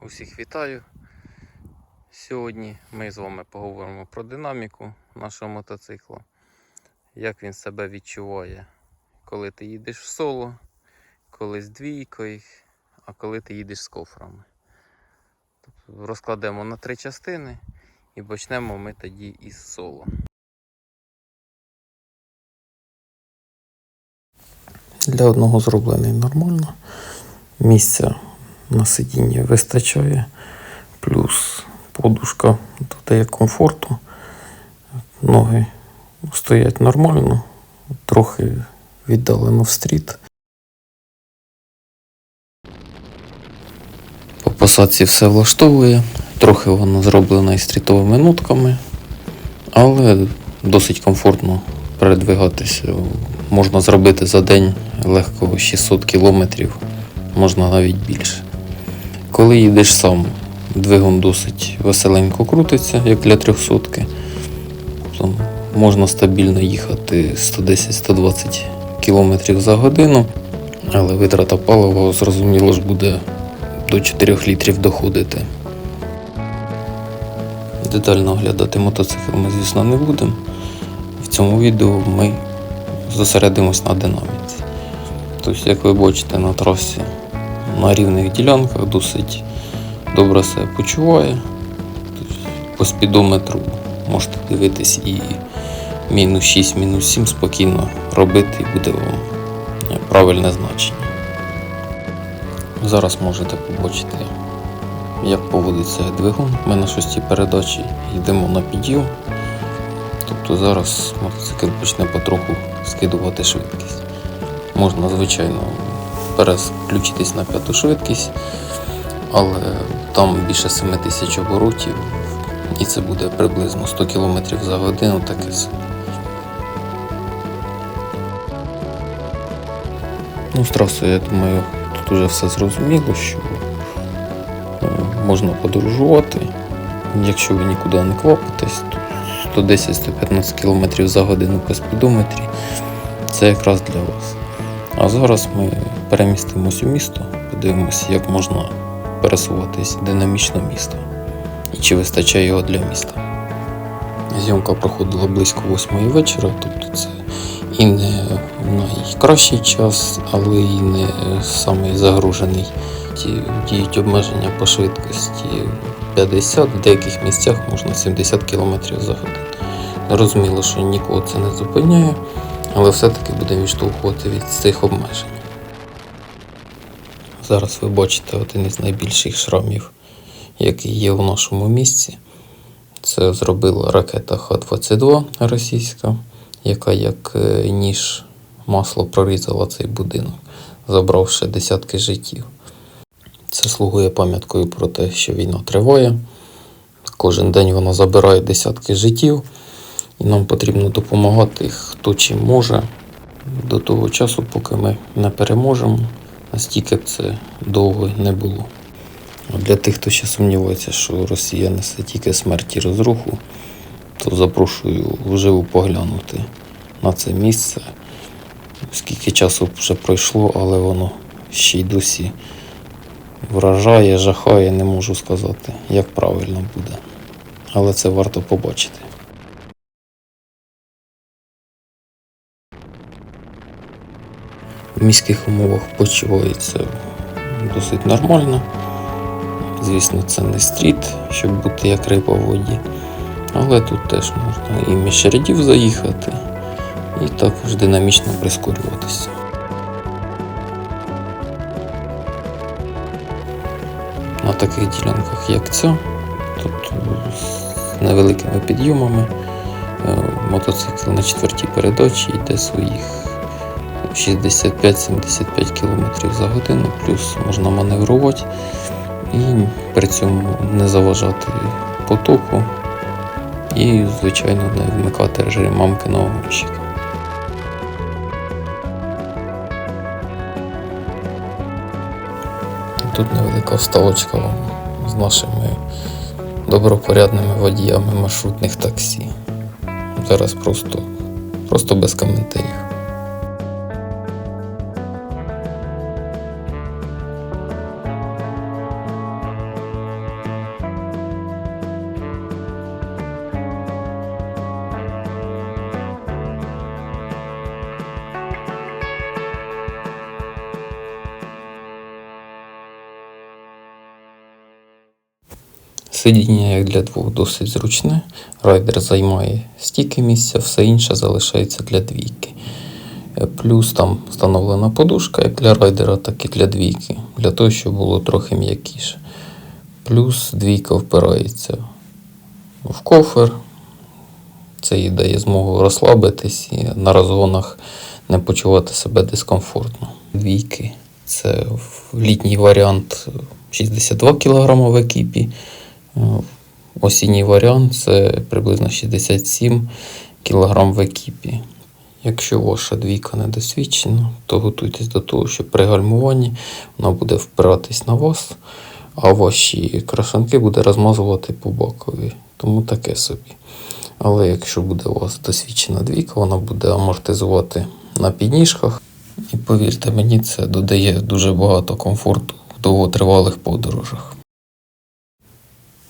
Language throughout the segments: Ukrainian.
Усіх вітаю. Сьогодні ми з вами поговоримо про динаміку нашого мотоцикла, як він себе відчуває, коли ти їдеш в соло, коли з двійкою, а коли ти їдеш з кофрами. Тобто розкладемо на три частини і почнемо ми тоді із соло. Для одного зроблений нормально. Місця на сидінні вистачає, плюс подушка додає комфорту. Ноги стоять нормально, трохи віддалено в стріт. По посадці все влаштовує, трохи воно зроблено із стрітовими нотками, але досить комфортно передвигатися. Можна зробити за день легко 600 кілометрів, можна навіть більше. Коли їдеш сам, двигун досить веселенько крутиться, як для трьохсотки. Можна стабільно їхати 110-120 км за годину, але витрата палива, зрозуміло ж, буде до 4 літрів доходити. Детально оглядати мотоцикл ми, звісно, не будемо. В цьому відео ми зосередимось на динаміці. Тобто, як ви бачите, на трасі на рівних ділянках досить добре себе почуває. Тобто, по спідометру можете дивитись і мінус 6, мінус 7 спокійно робити і буде вам правильне значення. Зараз можете побачити, як поводиться двигун. Ми на шостій передачі йдемо на підйом. Тобто зараз мотоцикл почне потроху скидувати швидкість. Можна, звичайно, переключитись на п'яту швидкість, але там більше 7 тисяч оборотів, і це буде приблизно 100 км за годину таке. Ну, з трасою, я думаю, тут уже все зрозуміло, що е, можна подорожувати. Якщо ви нікуди не квапитесь, то 110-115 км за годину по спідометрі це якраз для вас. А зараз ми перемістимось у місто, подивимося, як можна пересуватись динамічно місто і чи вистачає його для міста. Зйомка проходила близько 8 вечора, тобто це і не найкращий час, але і не самий загружений. Діють обмеження по швидкості 50, в деяких місцях можна 70 км за годину. Розуміло, що нікого це не зупиняє, але все-таки будемо відштовхувати від цих обмежень. Зараз ви бачите один із найбільших шрамів, який є у нашому місці. Це зробила ракета Х-22 російська, яка як е, ніж масло прорізала цей будинок, забравши десятки життів. Це слугує пам'яткою про те, що війна триває. Кожен день вона забирає десятки життів, і нам потрібно допомагати хто чим може до того часу, поки ми не переможемо, настільки б це довго не було. Для тих, хто ще сумнівається, що Росія несе тільки смерть і розруху, то запрошую вживу поглянути на це місце. Скільки часу вже пройшло, але воно ще й досі вражає, жахає, не можу сказати, як правильно буде. Але це варто побачити. В міських умовах почувається досить нормально. Звісно, це не стріт, щоб бути як риба в воді. Але тут теж можна і між рядів заїхати, і також динамічно прискорюватися. На таких ділянках, як ця, тут з невеликими підйомами е, мотоцикл на четвертій передачі йде своїх 65-75 км за годину, плюс можна маневрувати і при цьому не заважати потоку і, звичайно, не вмикати режим мамкиного гонщика. Тут невелика вставочка з нашими добропорядними водіями маршрутних таксі. Зараз просто, просто без коментарів. Сидіння як для двох досить зручне. Райдер займає стільки місця, все інше залишається для двійки. Е, Плюс там встановлена подушка як для райдера, так і для двійки, для того, щоб було трохи м'якіше. Плюс двійка впирається в кофер. Це їй дає змогу розслабитись і на розгонах не почувати себе дискомфортно. Двійки це літній варіант 62 кг в екіпі. Е, Осінній варіант це приблизно 67 кг в екіпі. Якщо ваша двійка недосвідчена, то готуйтесь до того, що при гальмуванні вона буде впиратись на вас, а ваші крашанки буде розмазувати по бокові. Тому таке собі. Але якщо буде у вас досвідчена двійка, вона буде амортизувати на підніжках. І повірте мені, це додає дуже багато комфорту в довготривалих подорожах.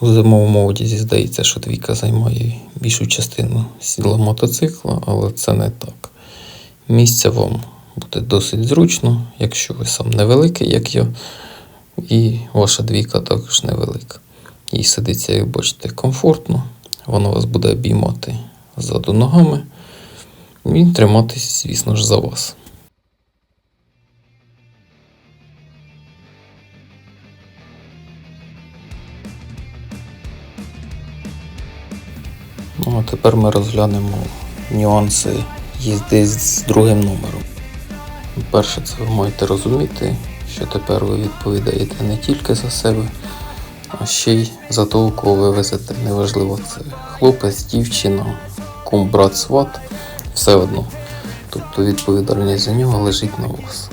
У зимовому одязі здається, що двійка займає більшу частину сідла мотоцикла, але це не так. Місця вам буде досить зручно, якщо ви сам невеликий, як я, і ваша двійка також невелика. Їй сидиться, як бачите, комфортно, вона вас буде обіймати ззаду ногами і триматись, звісно ж, за вас. Тепер ми розглянемо нюанси їзди з другим номером. Перше, це ви маєте розуміти, що тепер ви відповідаєте не тільки за себе, а ще й за того, кого ви везете. Неважливо, це хлопець, дівчина, кум, брат, сват, все одно. Тобто відповідальність за нього лежить на вас.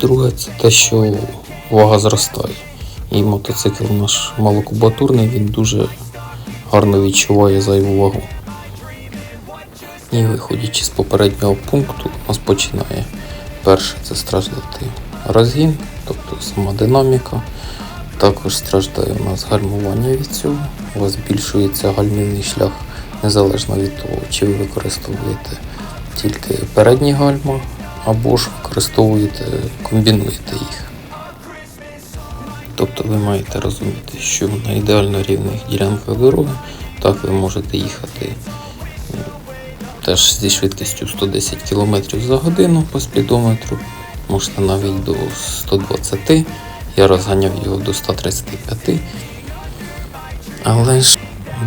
Друге, це те, що вага зростає. І мотоцикл наш малокубатурний, він дуже гарно відчуває зайву вагу. І виходячи з попереднього пункту, у нас починає перше це страждати розгін, тобто сама динаміка. Також страждає у нас гальмування від цього. У вас збільшується гальмівний шлях незалежно від того, чи ви використовуєте тільки передні гальма, або ж використовуєте, комбінуєте їх. Тобто ви маєте розуміти, що на ідеально рівних ділянках дороги так ви можете їхати теж зі швидкістю 110 км за годину по спідометру, можете навіть до 120. Я розганяв його до 135. Але ж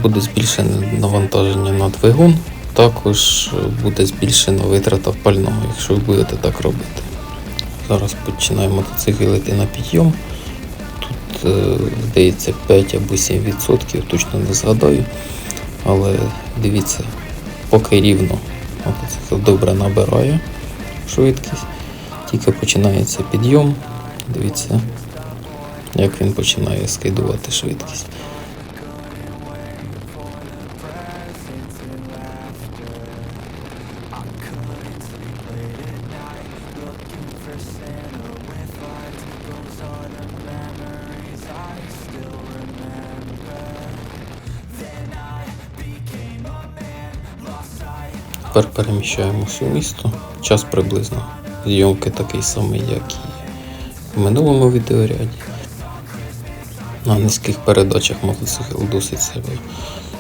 буде збільшене навантаження на двигун, також буде збільшена витрата пального, якщо ви будете так робити. Зараз починає мотоцикл на підйом. Е, здається, 5 або 7%, точно не згадаю. Але дивіться, поки рівно мотоцикл добре набирає швидкість, тільки починається підйом. Дивіться, як він починає скидувати швидкість. Тепер переміщаємося у місто. Час приблизно зйомки такий самий, як і в минулому відеоряді. На низьких передачах мотоцикл досить себе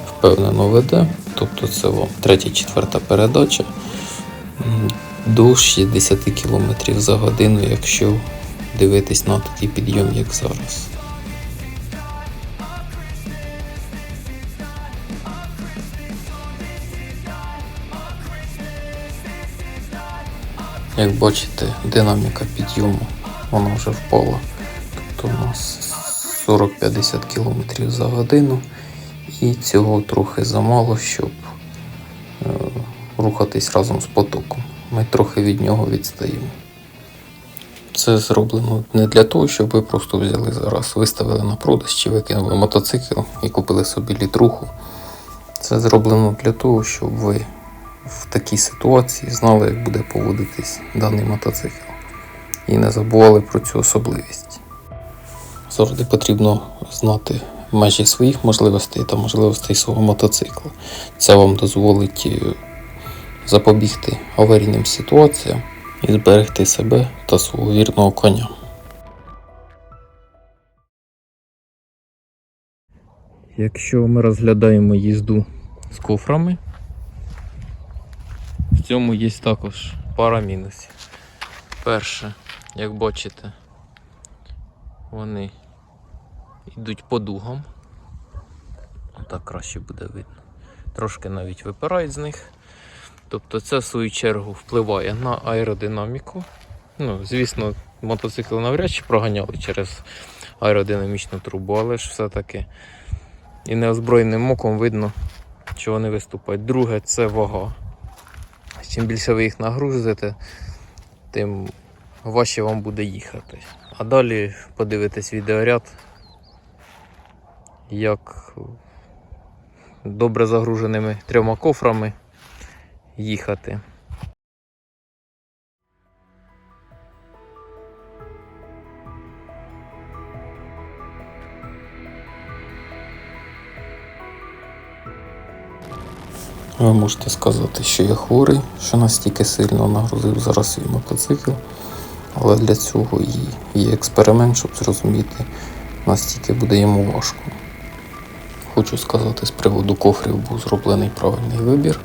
впевнено веде. Тобто це вам третя, четверта передача до 60 км за годину, якщо дивитись на такий підйом, як зараз. Як бачите, динаміка підйому вона вже впала. Тобто у нас 40-50 км за годину. І цього трохи замало, щоб е, рухатись разом з потоком. Ми трохи від нього відстаємо. Це зроблено не для того, щоб ви просто взяли зараз, виставили на продаж чи викинули мотоцикл і купили собі літруху. Це зроблено для того, щоб ви в такій ситуації знали, як буде поводитись даний мотоцикл. І не забували про цю особливість. Завжди потрібно знати межі своїх можливостей та можливостей свого мотоцикла. Це вам дозволить е, запобігти аварійним ситуаціям і зберегти себе та свого вірного коня. Якщо ми розглядаємо їзду з кофрами, в цьому є також пара мінусів. Перше, як бачите, вони йдуть по дугам. Так краще буде видно. Трошки навіть випирають з них. Тобто це в свою чергу впливає на аеродинаміку. Ну, звісно, мотоцикли навряд чи проганяли через аеродинамічну трубу, але ж все-таки і неозброєним оком видно, що вони виступають. Друге це вага. Чим більше ви їх нагрузите, тим важче вам буде їхати. А далі подивитесь відеоряд, як добре загруженими трьома кофрами їхати. Ви можете сказати, що я хворий, що настільки сильно нагрузив зараз свій мотоцикл. Але для цього і є експеримент, щоб зрозуміти, настільки буде йому важко. Хочу сказати, з приводу кофрів був зроблений правильний вибір.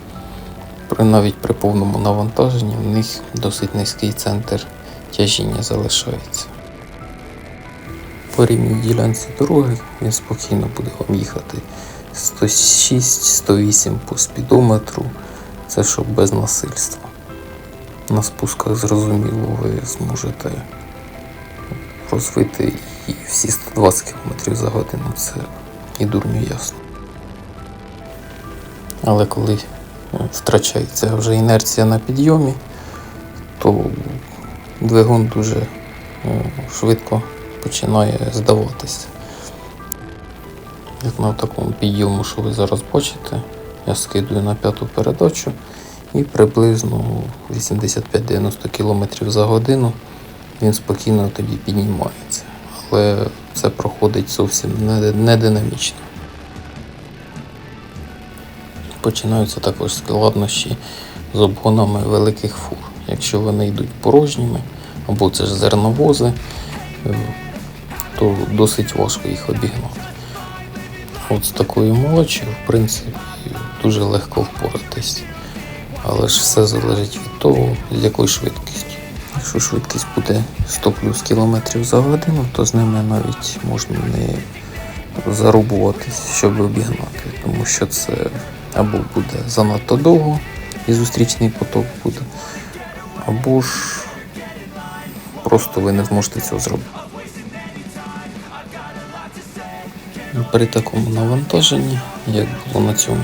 При, навіть при повному навантаженні в них досить низький центр тяжіння залишається. По рівній ділянці дороги він спокійно буде вам їхати 106-108 по спідометру, це щоб без насильства. На спусках зрозуміло ви зможете розвити і всі 120 км за годину, це і дурню ясно. Але коли е, втрачається вже інерція на підйомі, то двигун дуже е, швидко починає здаватися. Як на такому підйому, що ви зараз бачите, я скидую на п'яту передачу і приблизно 85-90 км за годину він спокійно тоді піднімається. Але це проходить зовсім не, динамічно. Починаються також складнощі з обгонами великих фур. Якщо вони йдуть порожніми, або це ж зерновози, е, то досить важко їх обігнати. От з такою молодшю, в принципі, дуже легко впоратись. Але ж все залежить від того, з якою швидкістю. Якщо швидкість буде 100 плюс кілометрів за годину, то з ними навіть можна не зарубуватись, щоб обігнати, тому що це або буде занадто довго і зустрічний поток буде, або ж просто ви не зможете цього зробити. При такому навантаженні, як було на цьому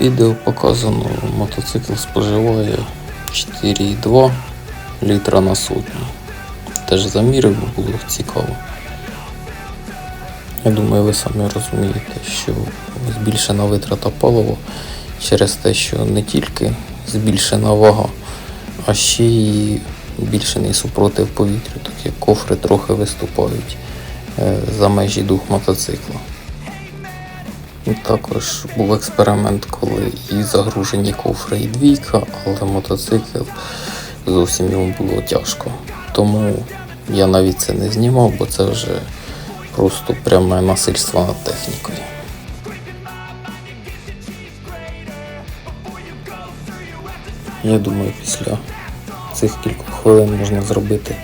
відео показано, мотоцикл споживає 4,2 літра на сотню. Теж замірив, було цікаво. Я думаю, ви самі розумієте, що збільшена витрата палива через те, що не тільки збільшена вага, а ще й збільшений супротив повітря, так як кофри трохи виступають за межі дух мотоцикла. Також був експеримент, коли і загружені кофри, і двійка, але мотоцикл зовсім йому було тяжко. Тому я навіть це не знімав, бо це вже просто пряме насильство над технікою. Я думаю, після цих кількох хвилин можна зробити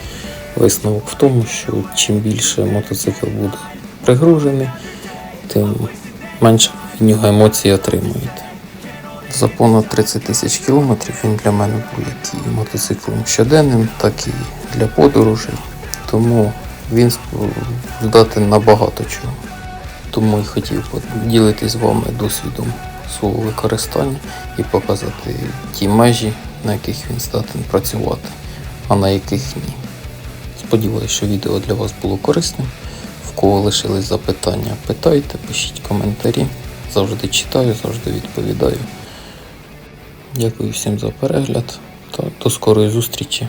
висновок в тому, що чим більше мотоцикл буде пригружений, тим менше від нього емоцій отримуєте. За понад 30 тисяч кілометрів він для мене був як і мотоциклом щоденним, так і для подорожей. Тому він сп- здатен на багато чого. Тому і хотів поділитися з вами досвідом свого використання і показати ті межі, на яких він здатен працювати, а на яких ні. Сподіваюся, що відео для вас було корисним. В кого лишились запитання, питайте, пишіть коментарі. Завжди читаю, завжди відповідаю. Дякую всім за перегляд та до скорої зустрічі.